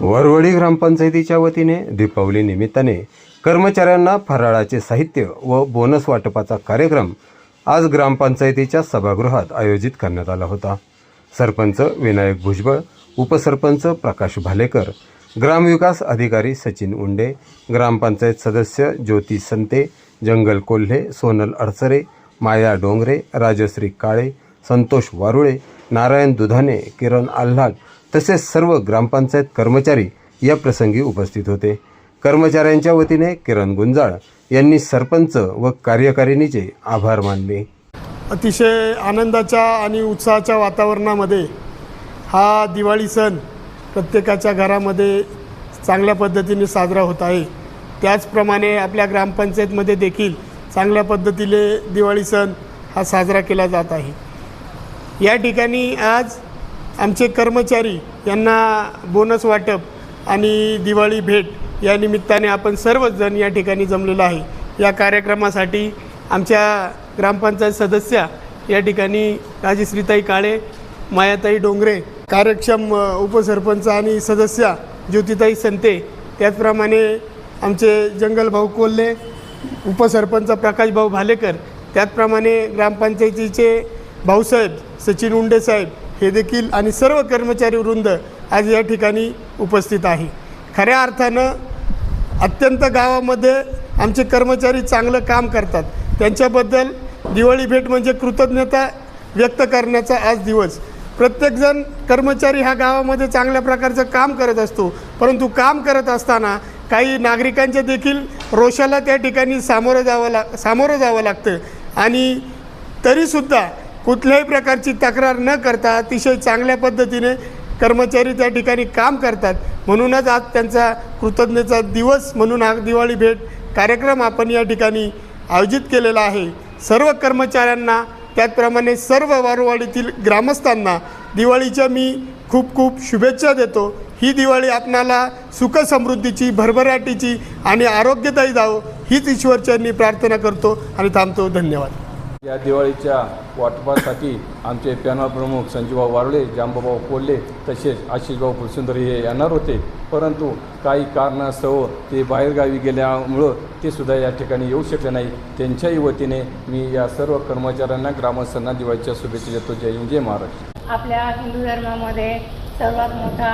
वरवडी ग्रामपंचायतीच्या वतीने दीपावली निमित्ताने कर्मचाऱ्यांना फराळाचे साहित्य व बोनस वाटपाचा कार्यक्रम आज ग्रामपंचायतीच्या सभागृहात आयोजित करण्यात आला होता. सरपंच विनायक भुजबळ उपसरपंच प्रकाश भालेकर ग्रामविकास अधिकारी सचिन उंडे ग्रामपंचायत सदस्य ज्योती संते जंगल कोल्हे सोनल अडसरे माया डोंगरे राजश्री काळे संतोष वारुळे नारायण दुधाने किरण आल्हाड तसेच सर्व ग्रामपंचायत कर्मचारी या प्रसंगी उपस्थित होते. कर्मचाऱ्यांच्या वतीने किरण गुंजाळ यांनी सरपंच व कार्यकारिणीचे आभार मानले. अतिशय आनंदाच्या आणि उत्साहाच्या वातावरणामध्ये हा दिवाळी सण प्रत्येकाच्या घरामध्ये चांगल्या पद्धतीने साजरा होत आहे. त्याचप्रमाणे आपल्या ग्रामपंचायतमध्ये देखील चांगल्या पद्धतीने दिवाळी सण हा साजरा केला जात आहे. या ठिकाणी आज आमचे कर्मचारी यांना बोनस वाटप आणि दिवाळी भेट या निमित्ताने आपण सर्वच जण या ठिकाणी जमलेलो आहे. या कार्यक्रमासाठी आमच्या ग्रामपंचायत सदस्या या ठिकाणी राजश्रीताई काळे मायाताई डोंगरे कार्यक्षम उपसरपंच आणि सदस्या ज्योतिताई संते त्याचप्रमाणे आमचे जंगल भाऊ कोल्हे उपसरपंच प्रकाश भाऊ भालेकर त्याचप्रमाणे ग्रामपंचायतीचे भाऊसाहेब सचिन उंडे साहेब हे देखील आणि सर्व कर्मचारी वृंद आज या ठिकाणी उपस्थित आहे. खऱ्या अर्थानं अत्यंत गावामध्ये आमचे कर्मचारी चांगलं काम करतात. त्यांच्याबद्दल दिवाळी भेट म्हणजे कृतज्ञता व्यक्त करण्याचा आज दिवस. प्रत्येकजण कर्मचारी हा गावामध्ये चांगल्या प्रकारचं काम करत असतो. परंतु काम करत असताना काही नागरिकांच्या देखील रोषाला त्या ठिकाणी सामोरं जावं लाग सामोरं जावं लागतं. आणि तरीसुद्धा कुठल्याही प्रकारची तक्रार न करता अतिशय चांगल्या पद्धतीने कर्मचारी त्या ठिकाणी काम करतात. म्हणूनच आज त्यांचा कृतज्ञतेचा दिवस म्हणून हा दिवाळी भेट कार्यक्रम आपण या ठिकाणी आयोजित केलेला आहे. सर्व कर्मचाऱ्यांना त्याचप्रमाणे सर्व वारवाडीतील ग्रामस्थांना दिवाळीच्या मी खूप खूप शुभेच्छा देतो. ही दिवाळी आपणाला सुख समृद्धीची भरभराटीची आणि आरोग्यदायी जावो हीच ईश्वरचरणी प्रार्थना करतो आणि थांबतो. धन्यवाद. या दिवाळीच्या वाटपासाठी आमचे पॅनल प्रमुख संजीवभाऊ वारळे जांबाभाऊ कोल्हे तसेच आशिषभाऊ फुलसुंदर हे येणार होते. परंतु काही कारणास्तव ते बाहेरगावी गेल्यामुळं ते सुद्धा या ठिकाणी येऊ शकले नाही. त्यांच्याही वतीने मी या सर्व कर्मचाऱ्यांना ग्रामस्थांना दिवाळीच्या शुभेच्छा देतो. जय हिंद जय महाराष्ट्र. आपल्या हिंदू धर्मामध्ये सर्वात मोठा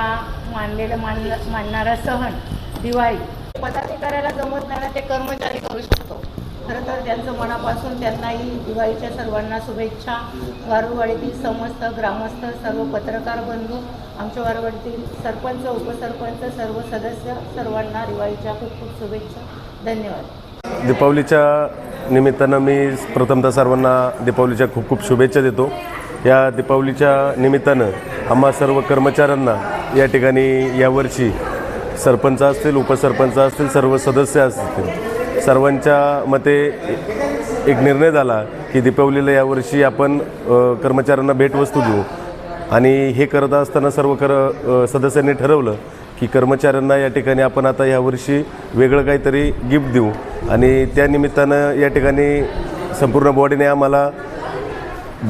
मानलेला मान मानणारा सण दिवाळी. पदाधिकाऱ्याला जमत नाही ते कर्मचारी करू शकतो. खरं तर त्यांचं मनापासून त्यांनाही दिवाळीच्या सर्वांना शुभेच्छा. वारुवाडीतील समस्त ग्रामस्थ सर्व पत्रकार बंधू आमच्या वारुवाडीतील सरपंच उपसरपंच सर्व सदस्य सर्वांना दिवाळीच्या खूप खूप शुभेच्छा. धन्यवाद. दीपावलीच्या निमित्तानं मी प्रथमतः सर्वांना दीपावलीच्या खूप खूप शुभेच्छा देतो. या दीपावलीच्या निमित्तानं आम्हा सर्व कर्मचाऱ्यांना या ठिकाणी यावर्षी सरपंच असतील उपसरपंच असतील सर्व सदस्य असतील सर्वांच्या मते एक निर्णय झाला की दीपावलीला यावर्षी आपण कर्मचाऱ्यांना भेटवस्तू देऊ. आणि हे करत असताना सर्व कर सदस्यांनी ठरवलं की कर्मचाऱ्यांना या ठिकाणी आपण आता यावर्षी वेगळं काहीतरी गिफ्ट देऊ. आणि त्या निमित्तानं या ठिकाणी संपूर्ण बॉडीने आम्हाला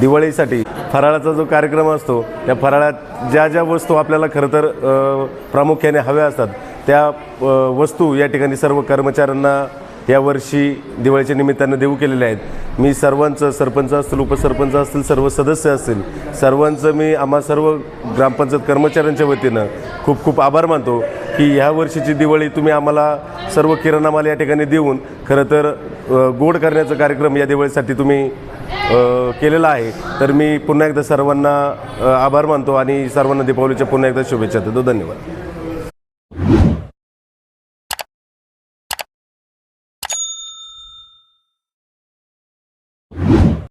दिवाळीसाठी फराळाचा जो कार्यक्रम असतो त्या फराळात ज्या ज्या वस्तू आपल्याला खरं तर प्रामुख्याने हव्या असतात त्या वस्तू या ठिकाणी सर्व कर्मचाऱ्यांना यावर्षी दिवाळीच्या निमित्तानं देऊ केलेले आहेत. मी सर्वांचं सरपंच असतील उपसरपंच असतील सर्व सदस्य असतील सर्वांचं मी आम्हा सर्व ग्रामपंचायत कर्मचाऱ्यांच्या वतीनं खूप खूप आभार मानतो की ह्या वर्षीची दिवाळी तुम्ही आम्हाला सर्व किराणा माल या ठिकाणी देऊन खरं तर गोड करण्याचा कार्यक्रम या दिवाळीसाठी तुम्ही केलेला आहे. तर मी पुन्हा एकदा सर्वांना आभार मानतो आणि सर्वांना दीपावलीच्या पुन्हा एकदा शुभेच्छा देतो. धन्यवाद.